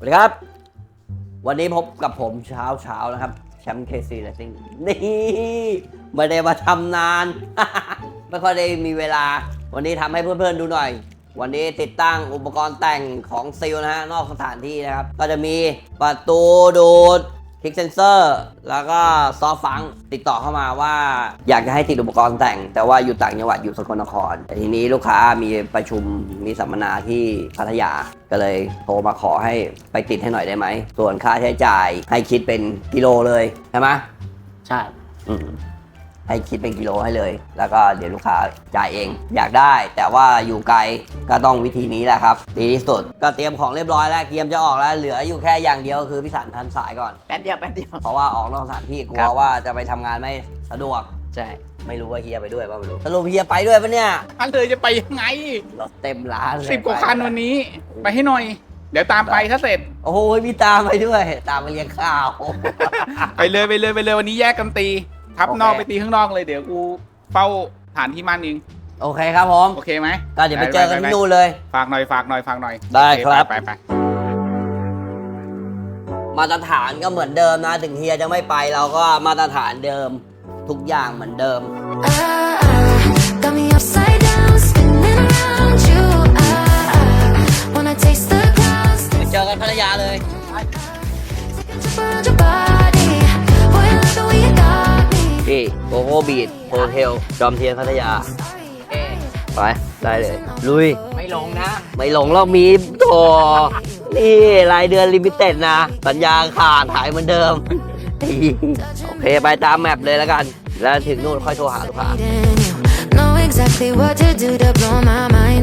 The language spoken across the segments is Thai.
สวัสดีครับ วันนี้พบกับผมเช้าเช้าๆนะครับ แชมป์เคซีเลสซิ่งนี่ไม่ได้มาทำนาน ไม่ค่อยได้มีเวลา วันนี้ทำให้เพื่อนๆดูหน่อย วันนี้ติดตั้งอุปกรณ์แต่งของซิลนะฮะนอกสถานที่นะครับ ก็จะมีประตูดูด คลิกเซนเซอร์แล้วก็ซอฟต์ฟังก์ติดต่อเข้ามาว่าอยากจะให้ติดอุปกรณ์แต่ง แต่ว่าอยู่ต่างจังหวัดอยู่สกลนครแต่ทีนี้ลูกค้ามีประชุมมีสัมมนาที่พัทยาก็เลยโทรมาขอให้ไปติดให้หน่อยได้ไหมส่วนค่าใช้จ่ายให้คิดเป็นกิโลเลยใช่ไหมใช่อืม ให้คิดเป็นกิโลให้เลย แล้วก็เดี๋ยวลูกค้าจ่ายเอง อยากได้ แต่ว่าอยู่ไกลก็ต้องวิธีนี้แหละครับดีที่สุดก็เตรียมของเรียบร้อยแล้วเกมจะออกแล้วเหลืออยู่แค่อย่างเดียวคือพี่สันทันสายก่อน แป๊บเดียวแป๊บเดียว เพราะว่าออกนอกสถานที่กลัครัวบว่าจะไปทำงานไม่สะดวก ใช่ไม่รู้ว่าเฮียไปด้วยป่ะไม่รู้สรุปเฮียไปด้วยปะเนี่ยอันเลยจะไปยังไงรถเต็มร้านเลยสิบกว่าคันวันนี้ ไปให้หน่อย เดี๋ยวตามไปถ้าเสร็จ โอ้โหพี่ตามไปด้วย ตามไปเลี้ยงข้าว ไปเลยไปเลยไปเลยวันนี้แยกกันตี ทับโอเค นอกไปตีข้างนอกเลยเดี๋ยวกูเฝ้าฐานที่มั่นเองโอเคครับผมโอเคไหมก็เดี๋ยวไปเจอกันที่นู่นเลย ฝากหน่อยฝากหน่อยฝากหน่อยได้โอเครับ ไปไปไป มาตรฐานก็เหมือนเดิมนะ ถึงเฮียจะไม่ไปเราก็มาตรฐานเดิม ทุกอย่างเหมือนเดิม Ah, ah, got me upside down, spinning around you. Ah, ah, wanna taste the clouds, ไปเจอกันพัทยาเลย take a trip around your body. Boy, I love the way you got me. ที่ โกโก้บีดโฮเทลจอมเทียนพัทยา เอ๊ะไป ได้เลย ลุย ไม่ลงนะ ไม่หลงเรามีโถนี่รายเดือนลิมิเต็ดนะ สัญญาขาดหายเหมือนเดิม โอเค ไปตามแมปเลยแล้วกัน แล้วถึงนู่นค่อยโทรหาลูกค้า Know exactly what to do to blow my mind.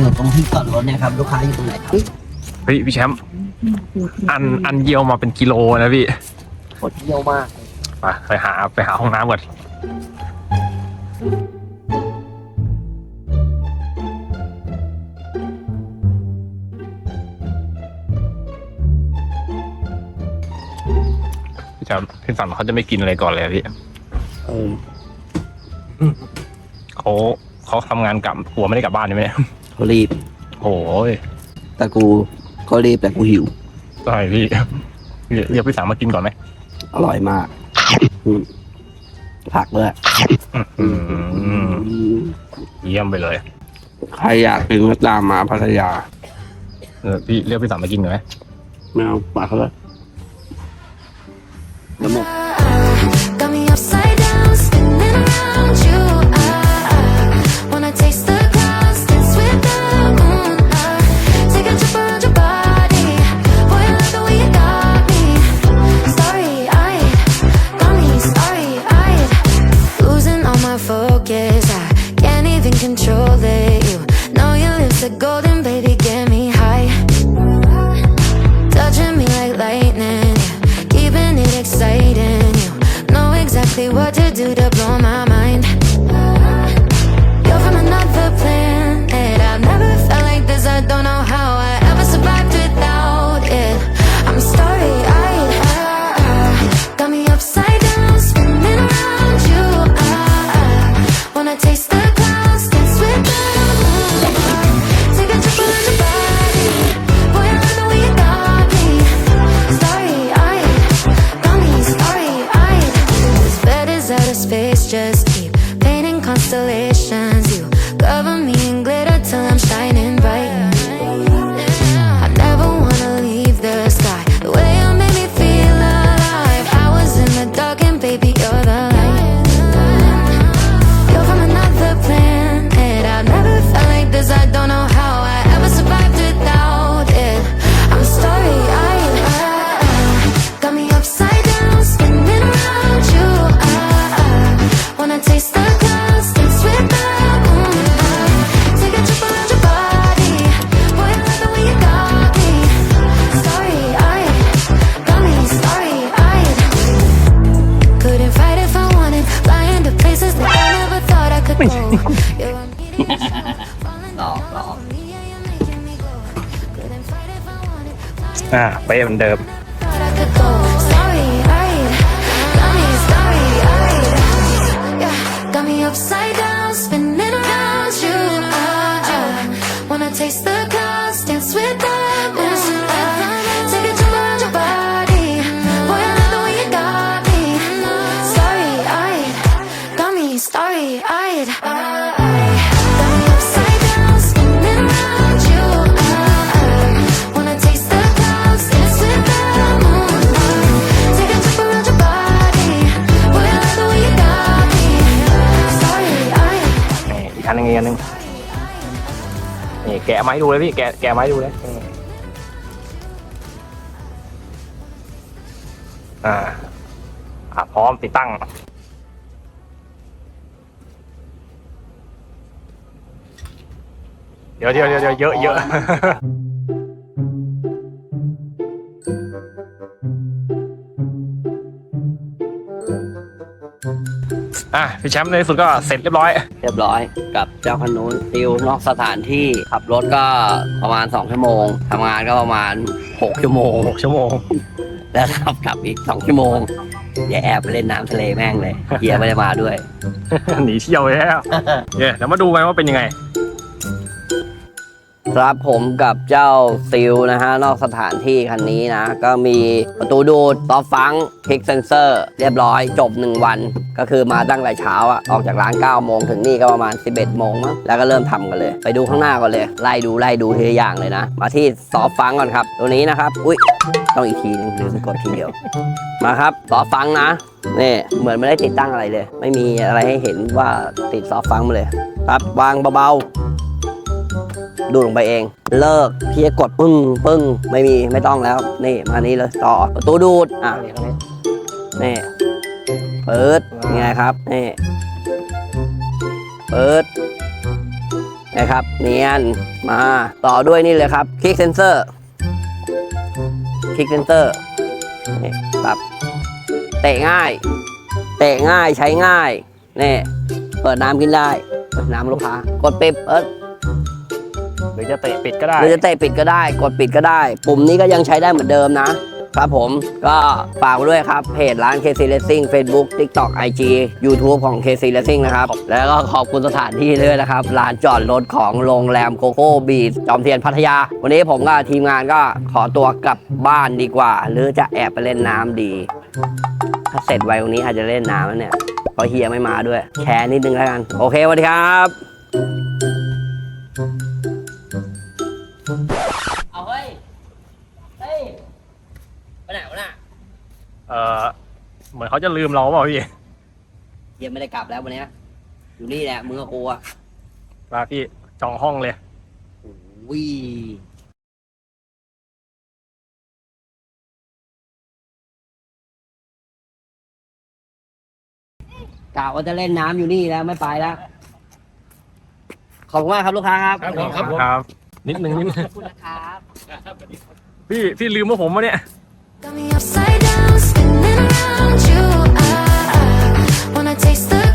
อยู่ตรงที่จอดรถเนี่ยครับลูกค้าอยู่ตรงไหนครับเฮ้ยพี่แชมป์อันอันเยียวมาเป็นกิโลนะพี่กดเยี่ยวมากไปไปหาไปหาห้องน้ำก่อนพี่แชมป์พี่สันเขาจะไม่กินอะไรก่อนเลยอะพี่เออเขาเขาทำงานกลับหัวไม่ได้กลับบ้านใช่ไหมเนี่ย เขารีบ โอ้ยแต่กูก็รีบแต่กูหิวใช่พี่เรียกเรียกพี่สันมากินก่อนไหมอร่อยมากอืมผักด้วยอืมเยี่ยมไปเลยใครอยากกินก็ตามมาพัทยาเออพี่เรียกพี่สันมากินก่อนไหม ไม่เอาปากเขาเลยน้ำหมก constellations. อ่าเป๊ะเหมือนเดิม ไม้ดูเลยพี่แกะแกะไม้ดูเลยนี่อ่า อ่าพร้อมติดตั้ง เดี๋ยวเดี๋ยวเดี๋ยวเดี๋ยวเยอะเยอะ อะพี่แชมป์ในที่สุดก็เสร็จเรียบร้อย เรียบร้อยกับเจ้าคันนู้นติวนอกสถานที่ขับรถก็ประมาณ 2 ชั่วโมงทำงานก็ประมาณ 6 ชั่วโมงหกชั่วโมง แล้วขับกลับอีก 2 ชั่วโมงอย่าแอบไปเล่นน้ำทะเลแม่งเลยเฮียไม่ได้มาด้วย หนีเที่ยวแล้วเนี่ยเดี๋ยวมาดูกันว่าเป็นยังไง ครับผมกับเจ้าซิลนะฮะ นอกสถานที่คันนี้นะ ก็มีประตูดูดต่อฟังคลิกเซนเซอร์ เรียบร้อยจบ 1 วัน ก็คือมาตั้งแต่เช้าอะออกจากร้าน9โมงถึงนี่ก็ประมาณ 11โมงมั้งแล้วก็เริ่มทำกันเลย ไปดูข้างหน้าก่อนเลย ไล่ดูไล่ดูทีละอย่างเลยนะ มาที่ซอฟฟังก่อนครับ ตัวนี้นะครับ อุ้ยต้องอีกทีนึงหรือกดทีเดียวมาครับซอฟฟังนะนี่เหมือนไม่ได้ติดตั้งอะไรเลย ไม่มีอะไรให้เห็นว่าติดซอฟฟังมาเลย ครับวางเบาๆ ดูดลงไปเอง เลิกที่จะกดปึ้งปึ้งไม่มีไม่ต้องแล้ว นี่มานี้เลยต่อประตูดูดอะนี่เปิดยังไงครับนี่เปิดนะครับเนียนมาต่อด้วยนี่เลยครับคลิกเซนเซอร์คลิกเซนเซอร์นี่ครับเตะง่าย เตะง่ายใช้ง่ายนี่เปิดน้ำกินได้เปิดน้ำลูกค้ากดปิดเปิด หรือจะเตะปิดก็ได้ หรือจะเตะปิดก็ได้ กดปิดก็ได้ ปุ่มนี้ก็ยังใช้ได้เหมือนเดิมนะ ครับผมก็ฝากไว้ด้วยครับ เพจร้าน KC Racing Facebook TikTok IG YouTube ของ KC Racing นะครับ แล้วก็ขอบคุณสถานที่ด้วยนะครับลานจอดรถของโรงแรมโคโค่บีชจอมเทียนพัทยา วันนี้ผมกับทีมงานก็ขอตัวกลับบ้านดีกว่า หรือจะแอบไปเล่นน้ำดี ถ้าเสร็จไววันนี้อาจจะเล่นน้ำแล้วเนี่ยเพราะเฮียไม่มาด้วย แชร์นิดนึงแล้วกัน โอเคสวัสดีครับเอ เออเหมือนเขาจะลืมเราเปล่าพี่เฮียไม่ได้กลับแล้ววันเนี้ยอยู่นี่แหละมึงกับกูอะมาพี่จองห้องเลย วิกะว่าจะเล่นน้ำอยู่นี่แล้วไม่ไปแล้ว ขอบคุณมากครับลูกค้าครับครับผมครับผม ครับ นิดนึงนิดนึงขอบคุณนะครับ พี่พี่ลืมว่าผมวะเนี่ย Got me upside down, you. I, wanna taste the